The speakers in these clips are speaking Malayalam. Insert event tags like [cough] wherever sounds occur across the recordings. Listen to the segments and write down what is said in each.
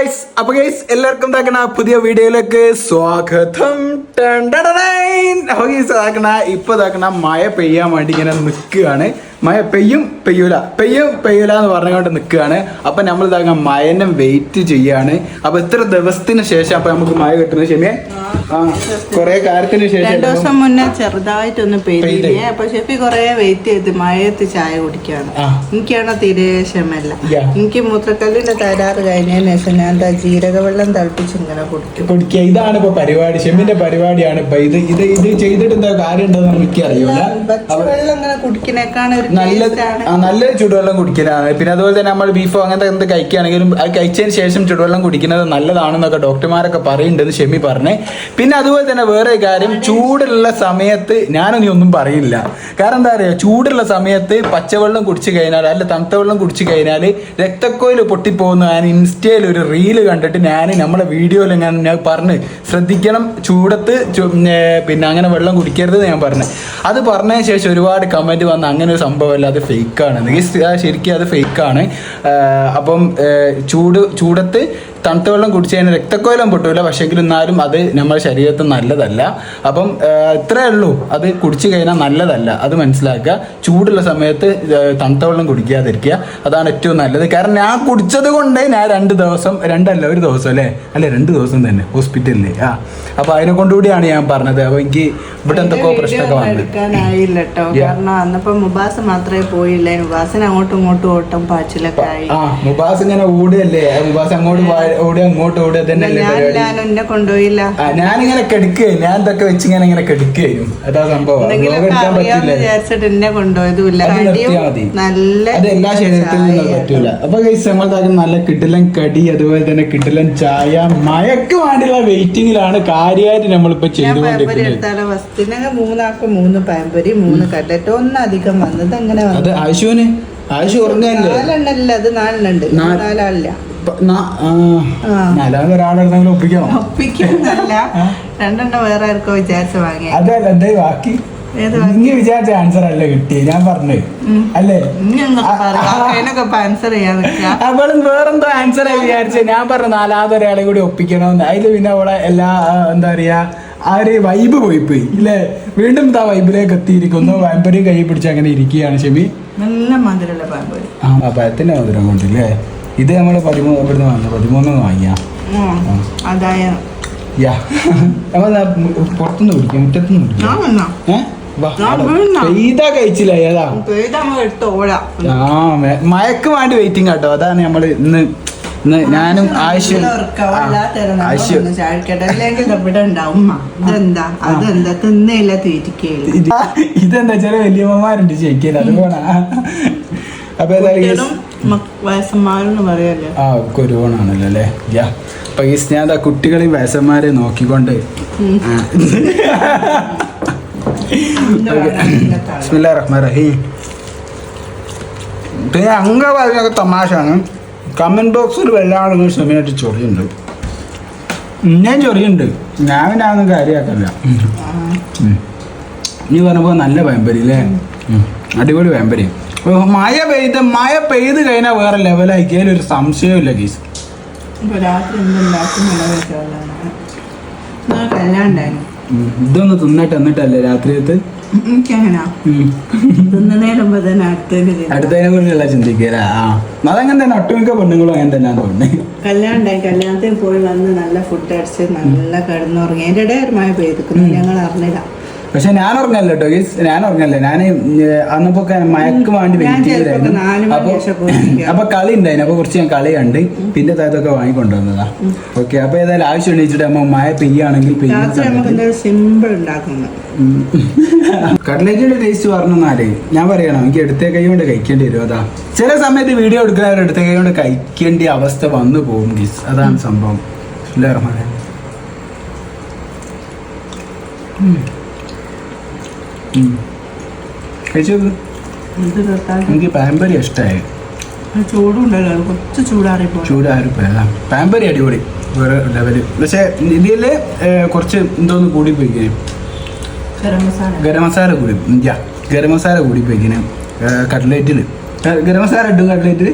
ഗൈസ് അപ്പൊ ഗൈസ് എല്ലാവർക്കും താക്കണ പുതിയ വീഡിയോയിലേക്ക് സ്വാഗതം. ഇപ്പൊ താക്കണ മഴ പെയ്യാൻ വേണ്ടി ഇങ്ങനെ നിൽക്കുകയാണ്. മഴ പെയ്യും പെയ്യൂല. പെയ്യും പെയ്യൂല എന്ന് പറഞ്ഞുകൊണ്ട് നിൽക്കുകയാണ്. അപ്പം നമ്മൾ ഇതാകാൻ മഴനെ വെയിറ്റ് ചെയ്യാണ്. അപ്പം ഇത്ര ദിവസത്തിന് ശേഷം അപ്പം നമുക്ക് മഴ കിട്ടുന്ന ശരിയേ ആ കുറെ കാര്യത്തിന് രണ്ടു ശേഷം ദിവസം മുന്നേ ചെറുതായിട്ടൊന്ന് പെയ്തില്ലേ പെയ്തേ. അപ്പൊ ഷെഫി കൊറേ വെയിറ്റ് ചെയ്ത് മഴയത്ത് ചായ കുടിക്കാണ്. എനിക്കാണോ തീരെ ക്ഷമല്ല എനിക്ക് മൂത്രക്കല്ലിന്റെ തരാറ് കഴിഞ്ഞതിന് ശേഷം ഞാൻ എന്താ ജീരകവെള്ളം തിളപ്പിച്ച് ഇങ്ങനെ കുടിക്കും. കുടിക്കുക. ഇതാണ് ഇപ്പൊ പരിപാടി. ഷെമിന്റെ പരിപാടിയാണ് ഇപ്പൊ ഇത്. ഇത് ഇത് ചെയ്തിട്ട് എന്താ കാര്യം ഉണ്ടെന്ന് എനിക്ക് അറിയില്ല വെള്ളം ഇങ്ങനെ കുടിക്കണേക്കാണ് ഒരു നല്ല നല്ല ചുടുവെള്ളം കുടിക്കലാണ്. പിന്നെ അതുപോലെ തന്നെ നമ്മൾ ബീഫോ അങ്ങനത്തെ എന്ത് കഴിക്കുകയാണെങ്കിലും അത് കഴിച്ചതിന് ശേഷം ചുടുവെള്ളം കുടിക്കുന്നത് നല്ലതാണെന്നൊക്കെ ഡോക്ടർമാരൊക്കെ പറയുന്നുണ്ടെന്ന് ഷെമി പറഞ്ഞേ. പിന്നെ അതുപോലെ തന്നെ വേറെ കാര്യം ചൂടുള്ള സമയത്ത് ഞാനൊന്നും ഒന്നും പറയില്ല. കാരണം എന്താ പറയുക ചൂടുള്ള സമയത്ത് പച്ചവെള്ളം കുടിച്ചു കഴിഞ്ഞാൽ അല്ല തണുത്ത വെള്ളം കുടിച്ചു കഴിഞ്ഞാൽ രക്തക്കോയിൽ പൊട്ടിപ്പോകുന്ന ഞാൻ ഇൻസ്റ്റയിൽ ഒരു റീൽ കണ്ടിട്ട് ഞാൻ നമ്മളെ വീഡിയോയിൽ ഞാൻ ഞാൻ പറഞ്ഞ് ശ്രദ്ധിക്കണം ചൂടത്ത് പിന്നെ അങ്ങനെ വെള്ളം കുടിക്കരുത് ഞാൻ പറഞ്ഞു. അത് പറഞ്ഞതിന് ശേഷം ഒരുപാട് കമന്റ് വന്ന് അങ്ങനെ ഒരു സംഭവമല്ല അത് ഫേക്കാണ് ശരിക്കും അത് ഫേക്കാണ് അപ്പം ചൂട് ചൂടത്ത് തണുത്ത വെള്ളം കുടിച്ചു കഴിഞ്ഞാൽ രക്തക്കോലം പൊട്ടൂല. പക്ഷേ എന്നാലും അത് നമ്മുടെ ശരീരത്തിന് നല്ലതല്ല. അപ്പം ഇത്രയേ ഉള്ളൂ. അത് കുടിച്ചു കഴിഞ്ഞാൽ നല്ലതല്ല. അത് മനസ്സിലാക്കുക. ചൂടുള്ള സമയത്ത് തണുത്ത വെള്ളം കുടിക്കാതിരിക്കുക. അതാണ് ഏറ്റവും നല്ലത്. കാരണം ഞാൻ കുടിച്ചത് കൊണ്ട് ഞാൻ രണ്ട് ദിവസം രണ്ടല്ല ഒരു ദിവസം അല്ലേ? അല്ലെ രണ്ട് ദിവസം തന്നെ ഹോസ്പിറ്റലിൽ ആ അപ്പോൾ അതിനെ കൊണ്ടുകൂടിയാണ് ഞാൻ പറഞ്ഞത്. അപ്പോൾ എനിക്ക് ഇവിടെ എന്തൊക്കെയോ പ്രശ്നമൊക്കെ വന്നത് എടുക്കാനായില്ല കേട്ടോ കാരണം അന്നപ്പോ മുബാസ് മാത്രമേ പോയില്ല? മുബാസിന് അങ്ങോട്ടും ഇങ്ങോട്ടും ഓട്ടം പാച്ചിലൊക്കെ ആയി. ആ മുബാസ് ഇങ്ങനെ ഓടുകയല്ലേ? മുബാസ് അങ്ങോട്ട് ഓടുക അങ്ങോട്ട് ഓടുക തന്നെ എന്നെ കൊണ്ടുപോയില്ല. ഞാനിങ്ങനെ കെടുക്കുകയും. ഞാൻ ഇതൊക്കെ വെച്ച് ഇങ്ങനെ ഇങ്ങനെ കെടുക്കുകയും അതാ സംഭവം. എന്നെ കൊണ്ടുപോയതുമില്ല. നല്ല അത് എല്ലാ ശരീരത്തിലും. പറ്റൂല. അപ്പൊ ഗൈസ് നമ്മൾ താരം നല്ല കിടിലൻ കടി അതുപോലെ തന്നെ കിടിലൻ ചായ മയക്ക് വേണ്ടിയുള്ള വെയിറ്റിംഗിലാണ് കാര്യമായിട്ട് നമ്മളിപ്പോ ചെയ്തുകൊണ്ടിരിക്കുന്നത്. ഫസ്റ്റിനൊക്കെ മൂന്നാൾക്ക് മൂന്ന് പഴംപൊരി മൂന്ന് കട്ലറ്റ് ഒന്നധികം വന്നത് അങ്ങനെ അത് ആശുവിന് ആശു ഉറങ്ങല്ലേ നാലെണ്ണല്ല? അത് നാലെണ്ണുണ്ട്. നാലാളില്ല. നാലാമത് ഒരാളെടുത്തെങ്കിലും ഒപ്പിക്കണോ? ഒപ്പിക്കുന്നല്ല രണ്ടെണ്ണം വേറെ ആർക്കോ വിചാരിച്ച് വാങ്ങിയ. അതല്ല എന്തേ ബാക്കി? ഇനി വിചാരിച്ച ആൻസർ അല്ല കിട്ടിയത് ഞാൻ പറഞ്ഞു. അല്ലേ? അവൾ വേറെന്തോ ആൻസർ വിചാരിച്ചത് ഞാൻ പറഞ്ഞു നാലാമത് ഒരാളെ കൂടി ഒപ്പിക്കണമെന്ന് അതിൽ പിന്നെ അവളെ എല്ലാ എന്താ പറയാ ആ ഒരു വൈബ് പോയി പോയി ഇല്ലേ? വീണ്ടും ആ വൈബിലേക്ക് എത്തിയിരിക്കുന്നു. വാമ്പരി കൈ പിടിച്ച് അങ്ങനെ ഇരിക്കുകയാണ് ഷെമി നല്ല മധുരമുള്ള പഴംപൊരി ആ പഴത്തിന്റെ മധുരം കൊണ്ടില്ലേ? ഇത് നമ്മൾ പതിമൂന്ന് ഇവിടുന്ന് വാങ്ങിയ പതിമൂന്ന് വാങ്ങിയാ. പുറത്തുനിന്ന് കുടിക്കും മുറ്റത്തുനിന്ന്? പെയ്താ കഴിച്ചില്ല ഏതാ? മയക്ക് വേണ്ടി വെയിറ്റിംഗ് കേട്ടോ അതാണ് നമ്മൾ ഇന്ന് ഇന്ന് ഞാനും ആവശ്യം ഇതെന്താ? ചില വലിയമ്മമാരുണ്ട് ശരിക്കും അതുകൊണ്ടാ. അപ്പൊ ഏതായാലും വയസ്സന്മാരെന്ന് പറയല്ലേ? ആ കുരുവണാണല്ലേ അല്ലേ? യാ അപ്പൊ ഈ ഞാൻ കുട്ടികളെ വയസ്സന്മാരെ നോക്കിക്കൊണ്ട്. ആ. ബിസ്മില്ലാ റഹ്മാൻ റഹീം പിന്നെ അങ്ങ പറഞ്ഞൊക്കെ തമാശയാണ്. കമന്റ് ബോക്സിൽ വല്ലാതെ സമയമായിട്ട് ചൊറിയുണ്ട് ഞാൻ ചൊറിയുണ്ട് ഞാൻ പിന്നെ അതൊന്നും കാര്യമാക്കല്ല. നീ പറഞ്ഞപ്പോ നല്ല പയമ്പരി അല്ലേ? അടിപൊളി പയമ്പരി. മഴ പെയ്ത് മഴ പെയ്ത് കഴിഞ്ഞാൽ വേറെ ലെവലായി ഒരു സംശയമില്ല ഗീസ്. ഇതൊന്ന് തിന്നിട്ട് എന്നിട്ടല്ലേ രാത്രിയത്ത്? അടുത്തതിന് കുറിച്ചല്ല ചിന്തിക്കല? ആ. അതങ്ങനെ തന്നെ ഒട്ടുമിക്ക പെണ്ണുങ്ങളും അങ്ങനെ തന്നെ തോന്നുന്നത് കല്യാണം കല്യാണത്തിന് പോയി വന്ന് നല്ല ഫുഡ് അടിച്ച് നല്ല കിടന്നുറങ്ങി. അതിന്റെ ഇടയിൽ ഒരു മഴ പെയ്തിക്കുന്നു ഞങ്ങൾ അറിഞ്ഞില്ല. പക്ഷെ ഞാൻ ഉറങ്ങല്ല കേട്ടോ ഗീസ് ഞാൻ ഉറങ്ങല്ല ഞാൻ അന്നപ്പോ മയക്ക് വേണ്ടി വെയിറ്റ് ചെയ്തായിരുന്നു അപ്പൊ അപ്പൊ കളി ഉണ്ടായിരുന്നു അപ്പൊ കുറച്ച് ഞാൻ കളി കണ്ട് പിന്നെ അതൊക്കെ വാങ്ങിക്കൊണ്ടുവന്നതാ. ഓക്കെ അപ്പൊ ഏതായാലും ആവശ്യം എണീച്ചിട്ട് അമ്മ മഴ പെയ്യാണെങ്കിൽ സിമ്പിൾ ടേസ്റ്റ് പറഞ്ഞാലേ ഞാൻ പറയണം എനിക്ക് എടുത്തേ കൈ കൊണ്ട് കഴിക്കേണ്ടി വരും അതാ. ചില സമയത്ത് വീഡിയോ എടുക്കുന്നവർ എടുത്ത കൈ കൊണ്ട് കഴിക്കേണ്ട അവസ്ഥ വന്നു പോകും ഗീസ് അതാണ് സംഭവം. ഇല്ല റഹീം. ഉം. ഉം. കഴിച്ചു നോക്ക്. ഇത് തൊട്ടാൽ എനിക്ക് പാമ്പരി ഇഷ്ടമായി ചൂടുണ്ടല്ലോ. കുറച്ച് ചൂടാറിപ്പോ ചൂടായിരിക്കും പാമ്പരി അടിപൊളി. വേറെ ലെവൽ പക്ഷേ ഇന്ത്യയിൽ കുറച്ച് എന്തോന്ന് കൂടി പോയിക്കേ ഗരം മസാല കൂടി. യാ ഗരം മസാല കൂടി പോയിക്കിന് കട്ട്ലേറ്റിൽ ഗരം മസാല ഇട്ടും കട്ട്ലേറ്റിൽ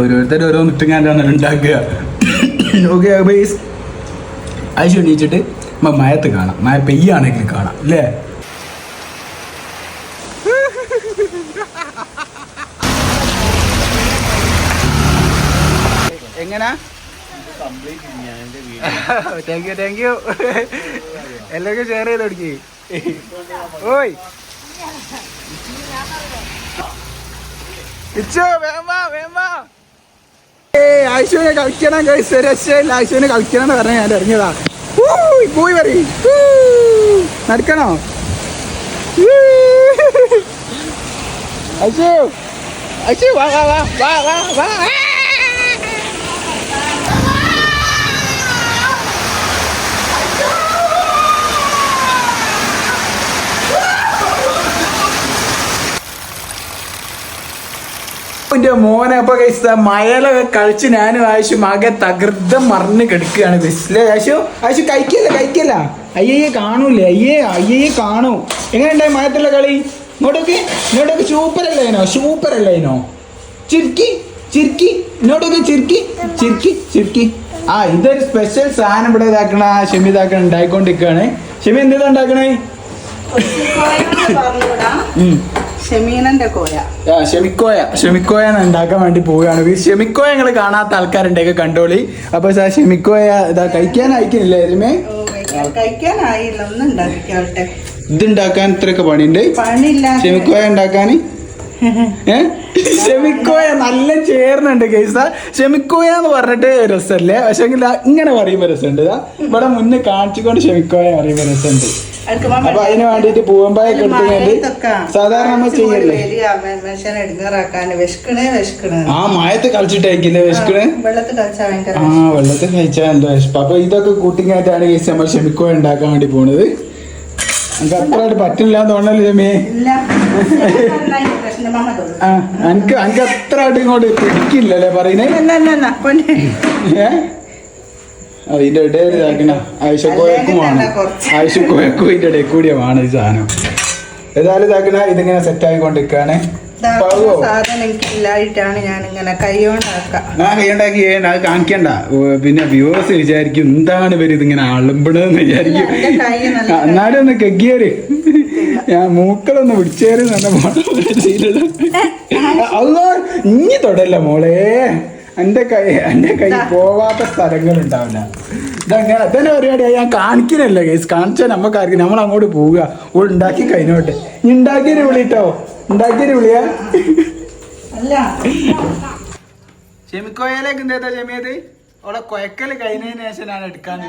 ഓരോരുത്തർ ഓരോന്ന് ഇട്ടുങ്ങാണ്ടാണ് ഉണ്ടാക്കുക. ഓക്കെ ബൈസ് അയച്ചു എണീച്ചിട്ട് മയത്ത് കാണാം. മഴ പെയ്യാണെങ്കിൽ കാണാം. അല്ലേ എങ്ങനാ താങ്ക് യു താങ്ക് യു എല്ലാവർക്കും ഷെയർ ചെയ്ത് കൊടുക്കി. ഓയ്. ഇച്ചോ വേമ വേമ ഏയ് ആയിഷുവിനെ കളിക്കണം കഴിച്ച് രക്ഷയില്ല. ആയിഷുവിനെ കളിക്കണം എന്ന് പറഞ്ഞ ഞാൻ ഇറങ്ങിയതാ. പോയി പറ നടക്കണോ? അശു അശു വാ വാ വാ വാ വാ വാ. എന്റെ മോനെ അപ്പൊ കഴിച്ച മയലൊക്കെ കളിച്ച് ഞാനും ആയിശു മകൻ തകൃതം മറിഞ്ഞ് കിടക്കുകയാണ് ബസ്സിലെ ആശു ആശു കഴിക്കല്ല കഴിക്കല്ല? അയ്യേ കാണൂലേ അയ്യേ അയ്യേ കാണൂ. എങ്ങനെയുണ്ടായി മയത്തുള്ള കളി? ഇങ്ങോട്ടൊക്കെ ഇങ്ങോട്ടൊക്കെ സൂപ്പർ അല്ലേനോ സൂപ്പർ അല്ലേനോ ചിരിക്കി ചിരിക്കി ഇങ്ങോട്ടൊക്കെ ചിരിക്കി ചിരിക്കി ചിരിക്കി. ആ ഇതൊരു സ്പെഷ്യൽ സാധനം ഇവിടെ ഇതാക്കണ ഷെമി ഇതാക്കണ ഉണ്ടായിക്കൊണ്ടിരിക്കുകയാണ്. ഷെമി എന്താ ഉണ്ടാക്കണേ? [laughs] ഉം. ഷെമീനന്റെ കോയ ഷെമിക്കോയ. ഷെമിക്കോയ ഉണ്ടാക്കാൻ വേണ്ടി പോവുകയാണ്. ഈ ഷെമിക്കോയ ഞങ്ങൾ കാണാത്ത ആൾക്കാരുണ്ടെങ്കിൽ കണ്ടോളി. അപ്പൊ സാർ ഷെമിക്കോയ ഇതാ കഴിക്കാൻ അയക്കുന്നില്ലേ എരുമേ? കഴിക്കാനായില്ല ഒന്നും ഉണ്ടാക്കിക്കോട്ടെ ഇത് ഉണ്ടാക്കാൻ ഇത്രയൊക്കെ പണിയുണ്ട്. പണിയില്ല ഷെമിക്കോയ ഉണ്ടാക്കാൻ? ഷെമിക്കോയ നല്ല ചേർന്നുണ്ട് കേസ ഷെമിക്കോയ എന്ന് പറഞ്ഞിട്ട് രസമല്ലേ? പക്ഷെ ഇങ്ങനെ പറയുമ്പോ രസമുണ്ട്. ഇവിടെ മുന്നേ കാണിച്ചുകൊണ്ട് ഷെമിക്കോയ പറയുമ്പോ രസമുണ്ട്. അപ്പൊ അതിന് വേണ്ടിട്ട് പൂവമ്പായൊക്കെ എടുത്തുകൊണ്ട് സാധാരണ നമ്മൾ ചെയ്യല്ലേ? ആ മായത്ത് കളിച്ചിട്ടായിരിക്കില്ലേ വിശക്കണേ? ഭയങ്കര ആ വെള്ളത്തിൽ കഴിച്ചാൽ എന്താ വിശപ്പ്? അപ്പൊ ഇതൊക്കെ കൂട്ടിങ്ങായിട്ടാണ് കേസ് നമ്മൾ ക്ഷമിക്കോ ഉണ്ടാക്കാൻ വേണ്ടി പോണത്. നമുക്ക് അത്രയായിട്ട് പറ്റില്ല എന്ന് തോന്നല്ലേ രമേ [laughs] ആ എനിക്ക് അത്ര അടി ഇങ്ങോട്ട് പിടിക്കില്ലല്ലേ പറയുന്നേ? അതിന്റെ ഇടയിൽ ഇതാക്കണ ആയിഷക്കോയക്കും ഇതിന്റെ ഇടയിൽ കൂടിയാണ് ഈ സാധനം. ഏതായാലും ഇതാക്കണ ഇതിങ്ങനെ സെറ്റ് ആയിക്കൊണ്ടിരിക്കുകയാണ്? സാധനം ഇല്ലായിട്ടാണ് ഞാൻ ഇങ്ങനെ കൈകൊണ്ടാക്കാം അത് കാണിക്കണ്ട. പിന്നെ വ്യൂവേഴ്സ് വിചാരിക്കും എന്താണ് ഇവർ ഇതിങ്ങനെ അളുമ്പണെന്ന് വിചാരിക്കും? എന്നാലും ഒന്ന് കെഗിയേര് ഞാൻ മൂക്കളൊന്ന് പിടിച്ചേര് അല്ലോ ഇനി തൊടല്ല മോളെ. എന്റെ കൈ എന്റെ കൈ പോവാത്ത സ്ഥലങ്ങൾ ഉണ്ടാവില്ല ഇതങ്ങനെ അതന്നെ പരിപാടിയാ. ഞാൻ കാണിക്കണല്ലോ കേസ് കാണിച്ചാൽ നമുക്കാർക്കും നമ്മൾ അങ്ങോട്ട് പോവുക ഉണ്ടാക്കി കഴിഞ്ഞോട്ടെ. ഉണ്ടാക്കിയൊരു വിളിട്ടോ. ഉണ്ടാക്കിയൊരു വിളിയാ അല്ല. ഷെമിക്കോയലേക്ക് എന്താ ചെമിയത്? അവിടെ കൊയക്കൽ കഴിഞ്ഞതിന് ശേഷം ഞാൻ എടുക്കാന്ന്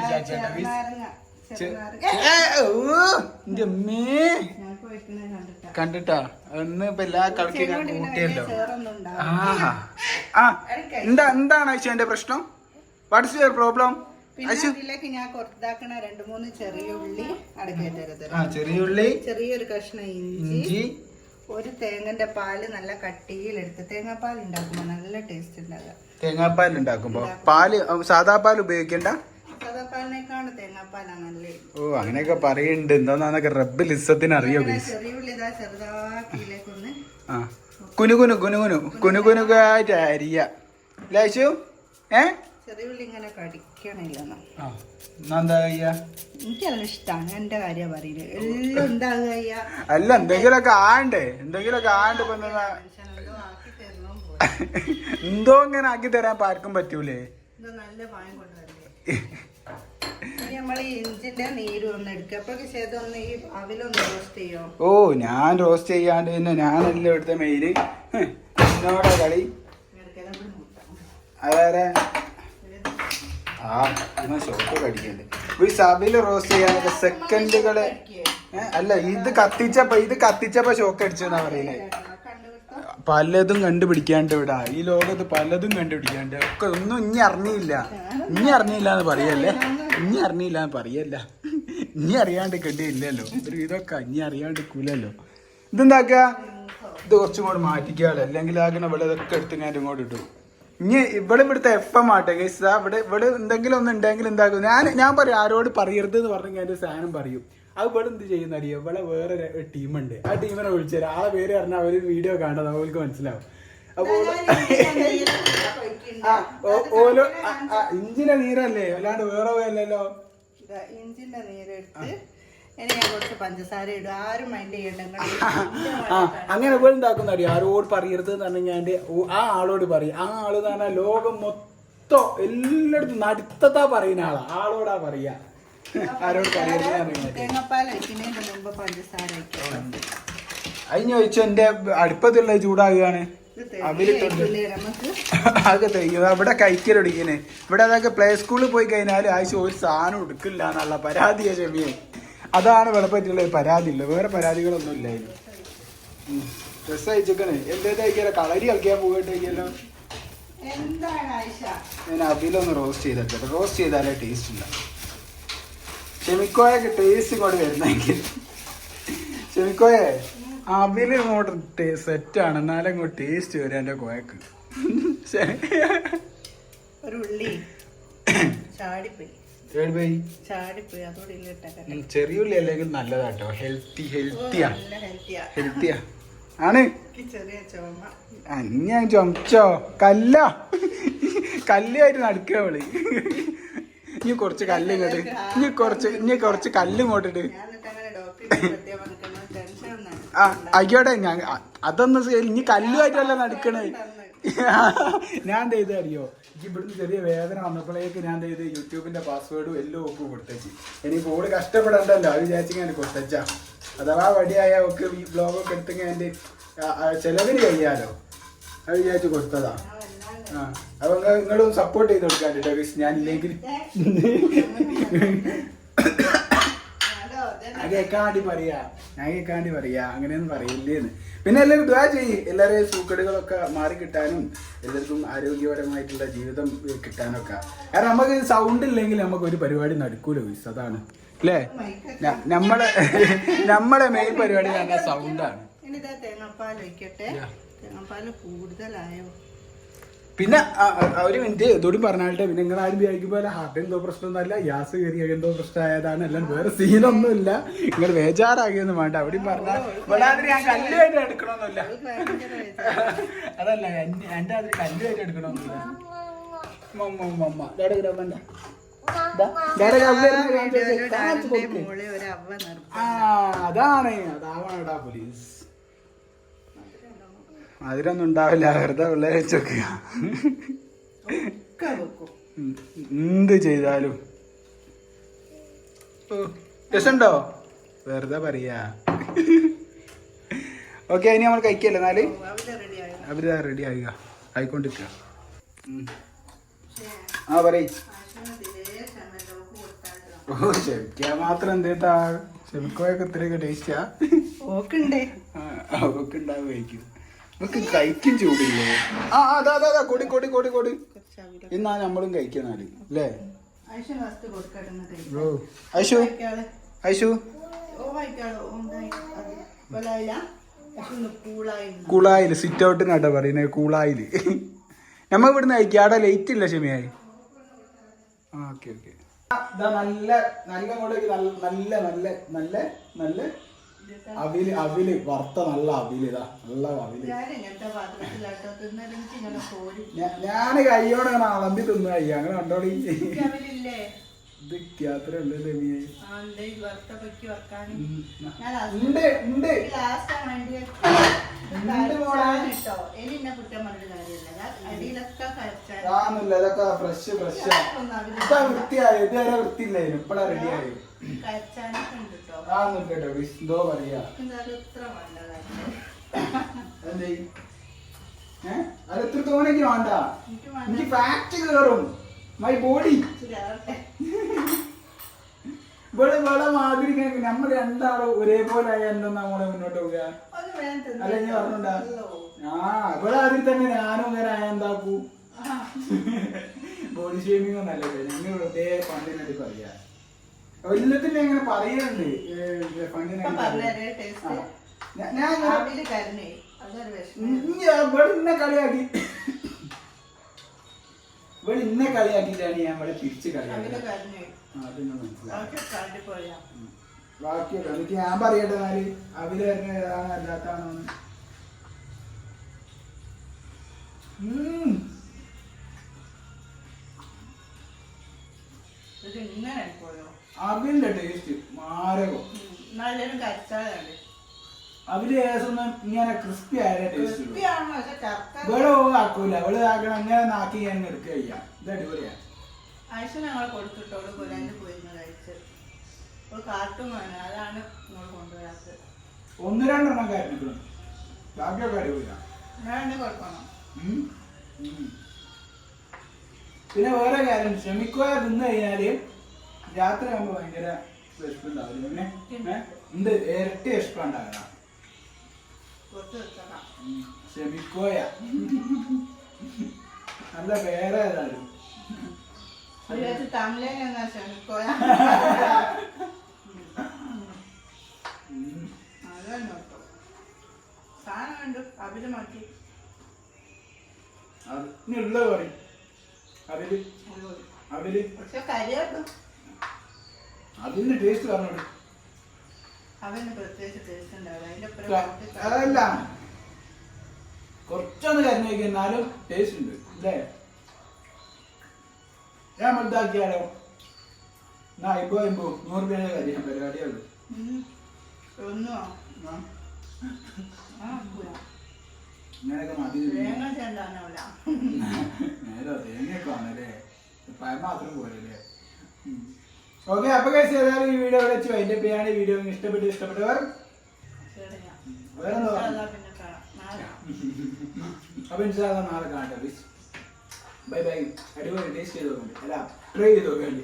കണ്ടിട്ടാ. ഒന്ന് ഇപ്പൊ എല്ലാ കളിക്കും കൂട്ടിയല്ലോ. ആ എന്താ എന്താണ് ഐശുവിന്റെ പ്രശ്നം? വാട്ട്സ് യുവർ പ്രോബ്ലം പിന്നെ അതിലേക്ക് ഞാൻ കുറച്ചാക്കണ രണ്ട് മൂന്ന് ചെറിയ ഉള്ളി അടക്കേറ്റരുത്. ആ ചെറിയ ഉള്ളി. ചെറിയൊരു കഷ്ണം ഇഞ്ചി. ഒരു തേങ്ങന്റെ പാൽ നല്ല കട്ടിയിലെടുത്ത് തേങ്ങാപ്പാൽ ഉണ്ടാക്കുമ്പോ നല്ല ടേസ്റ്റ് ഉണ്ടാകുക തേങ്ങാപ്പാൽ ഉണ്ടാക്കുമ്പോ? പാൽ സാധാ സാദാ പാൽ ഉപയോഗിക്കണ്ട? സാദാപ്പാലിനേക്കാണ് തേങ്ങാപ്പാലാണ് നല്ല ഓ അങ്ങനെയൊക്കെ പറയുന്നുണ്ട് എന്താന്നൊക്കെ റബ്ബ് ലിസത്തിന് അറിയോ ഇങ്ങനെ ബീസ് ചെറിയ ഉള്ളി ഇതാ ചെറുതാക്കിയിലേക്കൊന്ന് ആ. കുനുകുനു കുനുകുനു കുനുകുനുകായിട്ട് അരിയ ലേശു ഏ? ചെറിയ ഉള്ളി ഇങ്ങനെ കടിക്കണില്ലെന്നോ ഇഷ്ടമാണ് എന്റെ കാര്യം പറയുന്നത് എല്ലാം ഉണ്ടാകുക അല്ല എന്തെങ്കിലുമൊക്കെ ആണ്ടേ എന്തെങ്കിലുമൊക്കെ ആണ്ട് എന്താ? ഇങ്ങനെ ആക്കി തരാൻ പാർക്കും പറ്റൂലേ? നല്ല പായം ഓ ഞാൻ റോസ്റ്റ് ചെയ്യാണ്ട് പിന്നെ ഞാനല്ല എടുത്ത മെയിൽ എന്നോടാ കളി. അതാരെ? ആ എന്നാ ഷോക്ക് സബിൽ റോസ്റ്റ് ചെയ്യാനൊക്കെ സെക്കൻഡുകൾ അല്ല ഇത് കത്തിച്ചപ്പോ ഇത് കത്തിച്ചപ്പോ ഷോക്ക് അടിച്ചെന്നാ പറയുന്നത് പലതും കണ്ടുപിടിക്കാണ്ട് ഇവിടെ. ഈ ലോകത്ത് പലതും കണ്ടുപിടിക്കാണ്ട്. ഒക്കെ ഒന്നും ഇനി അറിഞ്ഞില്ല. ഇനി അറിഞ്ഞില്ല എന്ന് പറയല്ലേ? ഇനി അറിഞ്ഞില്ല എന്ന് പറയല്ല. ഇനി അറിയാണ്ട് കണ്ടില്ലല്ലോ. ഒരു ഇതൊക്കെ ഇനി അറിയാണ്ട് കൂലല്ലോ ഇതെന്താക്ക ഇത് കുറച്ചും കൂടെ മാറ്റിക്കാലോ അല്ലെങ്കിൽ ആകുന്ന വെള്ളം ഇതൊക്കെ എടുത്ത് ഞാൻ ഇങ്ങോട്ട് ഇട്ടു. ഇനി ഇവിടെ ഇവിടുത്തെ എഫ് എം ആട്ടെ. ഗൈസ് ഇവിടെ ഇവിടെ എന്തെങ്കിലും ഒന്ന് ഉണ്ടെങ്കിൽ എന്താക്കും. ഞാൻ ഞാൻ പറയും ആരോട് പറയരുത് എന്ന് പറഞ്ഞു എന്റെ സാധനം പറയും. അത് ഇവിടെ എന്ത് ചെയ്യുന്ന അറിയോ? ഇവിടെ വേറെ ടീമുണ്ട്. ആ ടീമിനെ വിളിച്ചാൽ ആളെ പേര് പറഞ്ഞാൽ അവർ വീഡിയോ കാണാതെ അവർക്ക് മനസ്സിലാവും. അപ്പൊ ഓരോ ഇഞ്ചിന്റെ നീരല്ലേ? അല്ലാണ്ട് വേറെ പോയല്ലോ ഇഞ്ചിന്റെ നീരെടുത്ത് ഇനി ഞാൻ കുറച്ച് പഞ്ചസാര ഇടും. ആരും മൈൻഡ് ചെയ്യണ്ട. ആ അങ്ങനെ ആരോട് പറയരുത് എന്ന് പറഞ്ഞു ഞാൻ ആ ആളോട് പറയും. ആ ആൾ തന്നെ ലോകം മൊത്തം എല്ലായിടത്തും നടുത്തതാ പറയുന്ന ആളാ. ആളോടാ പറയാ. ആരോട് പറയരുത് തേങ്ങാപ്പാൽ ഒഴിക്കുന്നതിന് മുമ്പ് പഞ്ചസാര അതിന് ചോദിച്ചു എന്റെ അടുപ്പത്തുള്ള ചൂടാകുകയാണ്. [laughs] അതൊക്കെ തെയ്യോ ഇവിടെ കഴിക്കലൊടിക്കണേ ഇവിടെ അതൊക്കെ പ്ലേ സ്കൂളിൽ പോയി കഴിഞ്ഞാൽ ആഴ്ച ഒരു സാധനം എടുക്കില്ല എന്നുള്ള പരാതിയെ ക്ഷമിയെ അതാണ് ഇവിടെ പറ്റിയുള്ള ഒരു പരാതി ഇല്ല വേറെ പരാതികളൊന്നും ഇല്ല ഡ്രസ് അയച്ചേക്കണേ എന്തേത് കഴിക്കാലോ കളരി കളിക്കാൻ പോയിട്ട് ഞാൻ അവിലൊന്ന് റോസ്റ്റ് ചെയ്തിട്ട് റോസ്റ്റ് ചെയ്താലേ ടേസ്റ്റ് ഇല്ല. ക്ഷമിക്കോയൊക്കെ ടേസ്റ്റ് ഇങ്ങോട്ട് വരുന്നെങ്കിൽ. ക്ഷമിക്കോയെ അവിൽ ഇങ്ങോട്ട് ആണ്. എന്നാലും ഇങ്ങോട്ട് ടേസ്റ്റ് വരും എന്റെ കോയക്ക്. ഒരു ഉള്ളി. ചാടിപ്പോയി. ഏഴുപേയി ചാടിപ്പോയി. അതോടെ ഇല്ലിട്ടേ ചെറിയ ഉള്ളി അല്ലെങ്കിൽ നല്ലതാട്ടോ ഹെൽത്തി ഹെൽത്തിയാ ഹെൽത്തിയാ ആണ്? ഞാൻ ചൊമച്ചോ? കല്ല. കല്ലായിട്ട് നടക്കുക അവൾ. ഇനി കുറച്ച് കല്ല് ഇങ്ങോട്ട് ഇനി കുറച്ച് ഇനി കുറച്ച് കല്ല് ഇങ്ങോട്ടിട്ട് ആ ആയിക്കോട്ടെ ഞാൻ അതൊന്നും. ഇനി കല്ലുമായിട്ടല്ല നടക്കണേ. [laughs] ഞാൻ എന്ത് ചെയ്ത് അറിയോ എനിക്ക് ഇവിടുന്ന് ചെറിയ വേദന വന്നപ്പോഴേക്ക് ഞാൻ ചെയ്ത് യൂട്യൂബിന്റെ പാസ്വേഡും എല്ലാം ഒപ്പ് കൊടുത്തേച്ച്. ഇനി കൂടെ കഷ്ടപ്പെടണ്ടല്ലോ. അത് വിചാരിച്ചു ഞാൻ കൊടുത്തച്ചാ. അഥവാ വടിയായ ഒക്കെ ഈ ബ്ലോഗൊക്കെ എടുത്തെങ്കിൽ എന്റെ ചെലവിന് കഴിയാലോ? അത് വിചാരിച്ചു കൊടുത്തതാ. ആ അപ്പൊ നിങ്ങളും സപ്പോർട്ട് ചെയ്ത് കൊടുക്കാൻ കേട്ടോ ഞാൻ ഇല്ലെങ്കിൽ [laughs] [laughs] കേൾക്കാണ്ടി പറയാ ഞാൻ കേക്കാണ്ടി പറയാ അങ്ങനെയൊന്നും പറയില്ലേന്ന്. പിന്നെ എല്ലാവരും ദ്വാ ചെയ്യും. എല്ലാവരെയും സൂക്കടുകളൊക്കെ മാറി കിട്ടാനും എല്ലാവർക്കും ആരോഗ്യപരമായിട്ടുള്ള ജീവിതം കിട്ടാനൊക്കെ. കാരണം നമുക്ക് സൗണ്ട് ഇല്ലെങ്കിൽ നമുക്ക് ഒരു പരിപാടി നടക്കൂല വിസ് അതാണ്. അല്ലേ നമ്മളെ നമ്മളെ മെയിൻ പരിപാടി സൗണ്ടാണ് തേങ്ങാപ്പാൽ വയ്ക്കട്ടെ തേങ്ങാപ്പാൽ കൂടുതലായോ? പിന്നെ ഒരു മിനിറ്റ് ഇതോട് പറഞ്ഞാട്ടെ പിന്നെ നിങ്ങൾ ആരും വിചാരിക്കുമ്പോൾ പോലെ ഹാർട്ട് എന്തോ പ്രശ്നമൊന്നുമല്ല ഗ്യാസ് കയറി എന്തോ പ്രശ്നമായതാണ്. എല്ലാം വേറെ സീനൊന്നുമില്ല നിങ്ങൾ ബേജാറാകിയൊന്നും വേണ്ട അവിടെയും പറഞ്ഞാൽ ഇവിടെ ഞാൻ കല്ലുമായിട്ട് എടുക്കണമെന്നില്ല. അതല്ല എന്റെ അതിൽ കല്ലുമായിട്ട് എടുക്കണമെന്നില്ല മമ്മ മമ്മ അതാണ്. അതാവണടാ പോലീസ്. അതിലൊന്നും ഉണ്ടാവില്ല. വെറുതെ പിള്ളേരെ വെച്ചോക്കുക ഒക്കെ എന്ത് ചെയ്താലും. ഓ, രസമുണ്ടോ? വെറുതെ പറയാ. ഓക്കെ ഇനി നമ്മൾ കഴിക്കല്ലേ എന്നാൽ? അവർ റെഡി ആയിക. ആയിക്കൊണ്ടിരിക്കുക ആ പറയ്. ഓ ക്ഷമിക്കാൻ മാത്രം എന്തേട്ടാ ക്ഷമിക്കോയൊക്കെ ഇത്രയൊക്കെ ടേസ്റ്റാ ഓക്കുണ്ടേ. അവർക്ക് ഉണ്ടാവുമായിരിക്കും. നമുക്ക് കഴിക്കും ചൂടില്ലേ? ആ അതാ അതാ അതാ കൊടി കൊടി കൊടി കൊടി. എന്നാ നമ്മളും കഴിക്കണാൽ അല്ലേ ഐഷു ഐഷു? കൂളായിൽ സിറ്റ് ഔട്ടിനാട്ടോ പറയുന്നത് കൂളായിൽ. നമ്മ ഇവിടുന്ന് കഴിക്കാം. അവിടെ ലേറ്റ് ഇല്ല ക്ഷമയായി ആ ഓക്കെ ഓക്കെ. നല്ല നല്ല നല്ല നല്ല നല്ല നല്ല അവിൽ അവിൽ വറുത്ത നല്ല അവിൽ ഇതാ നല്ല അവിൽ ഞാൻ കയ്യോട് അങ്ങനെ അളമ്പി തിന്നു കഴിയ. അങ്ങനെ കണ്ടോളി ഇത് ഉണ്ട്. ഇതൊക്കെ ഫ്രഷ് ഫ്രഷ് ഇപ്പൊ വൃത്തിയായി. ഇതുവരെ വൃത്തിയില്ലായിരുന്നു. ഇപ്പഴാ റെഡിയായി കഴിച്ചാനൊക്കെ ഉണ്ട് കേട്ടോ ആന്നില്ല കേട്ടോ എന്തോ പറയാ. എന്തേ? അത് എത്ര തോന്നെങ്കിലും വേണ്ട. എനിക്ക് ഫാറ്റ് കയറും മൈ ബോഡി. ഇവിടെ ഇവിടെ മാതിരി നമ്മൾ രണ്ടാളും ഒരേപോലെ ആയ എന്താ നമ്മളെ മുന്നോട്ട് പോവുക? അല്ല ഞാൻ പറഞ്ഞുണ്ടാ? ആ ഇവിടെ അതിൽ തന്നെ ഞാനും ഇങ്ങനെ ആയ എന്താക്കൂ? ബോഡി ഷേമിംഗ് ഒന്നല്ലേ ഞങ്ങൾ വെറുതെ ഫണ്ടിനായിട്ട് പറയാ. എല്ലാത്തിനും പറയുന്നുണ്ട് ഇങ്ങനെ- ഇഞ്ഞി ഇവിടെ ഇന്നെ കളിയാക്കി. ഇവിടെ ഇന്നെ കളിയാക്കിയിട്ടാണ് ഞാൻ ഇവിടെ തിരിച്ച് കളിയാക്കി അതൊന്നും മനസ്സിലായി. ബാക്കിയൊക്കെ എന്നിട്ട് ഞാൻ പറയട്ടെ എന്നാൽ? അവർ തന്നെ ഏതാണ്. ഇത് ഇങ്ങനെ അവിലിന്റെ ടേസ്റ്റ് മാരകം. നല്ലൊരു അവിൽ ഏകദേശം ഇങ്ങനെ ക്രിസ്പി ആയ ടേസ്റ്റ് ഇവിടെ ആക്കൂല. അവൾ ആക്കണം. അങ്ങനെ നാക്കി ഞാൻ എടുക്ക കഴിയാം ഇത് അടിപൊളിയാ. ആഴ്ച ഞങ്ങൾ കൊടുത്തിട്ടോളൂ. കൊല്ലാണ്ട് പോയിരുന്നു കഴിച്ച്. ഒരു വേണം. അതാണ് നിങ്ങൾ കൊണ്ടുവരാത്തത്. ഒന്ന് രണ്ടെണ്ണം കാര്യം ബാക്കിയൊക്കെ അടിപൊളിയാ. ഞാൻ കൊടുക്കണം. പിന്നെ വേറെ കാര്യം. ക്ഷമിക്കുക തിന്നു കഴിഞ്ഞാൽ രാത്രി ആകുമ്പോ ഭയങ്കര വിശപ്പുണ്ടാവില്ല പിന്നെ? എന്ത് ഇരട്ടി വിശപ്പുണ്ടാകണം കുറച്ച് ക്ഷമിക്കോയ. നല്ല പേരെ ഏതായാലും. ക്ഷമിക്കോയ? അവർ പറയും. അവർ അവർ പക്ഷെ കരിയാക്കും അതിന്റെ ടേസ്റ്റ് പറഞ്ഞോളൂ അവന് പ്രത്യേകിച്ച് ടേസ്റ്റ് ഉണ്ടാവില്ല അതിന്റെ അപ്പുറം ടേസ്റ്റ് കുറച്ച് അതല്ല. കുറച്ചൊന്ന് കരഞ്ഞു നോക്കി എന്നാലും ടേസ്റ്റ് ഉണ്ട്. അല്ലേ? ഞാൻ വലുതാക്കിയാലോ? എന്നാ ഇപ്പോ ഇമ്പോ നൂറ് രൂപ കരിയാൻ പരിപാടിയേ ഉള്ളൂ. ഇങ്ങനെയൊക്കെ മതി [laughs] നേരോ തേങ്ങയൊക്കെ ആണല്ലേ? പഴം മാത്രം പോരല്ലേ? ഓക്കെ അപ്പൊ കഴിച്ച് ഏതായാലും ഈ വീഡിയോ ഇവിടെ വെച്ച് വൈൻഡ് അപ്പ് ചെയ്യാണ്. ഈ വീഡിയോ ഇഷ്ടപ്പെട്ട് ഇഷ്ടപ്പെട്ടവർ വേറെന്താ അപ്പൊ ഇൻഷാല്ല നാളെ കാണട്ടെ ബൈ ബൈ അടിപൊളി ടേസ്റ്റ് ചെയ്ത് നോക്കണ്ടേ അല്ല ട്രൈ ചെയ്ത് നോക്കണ്ടി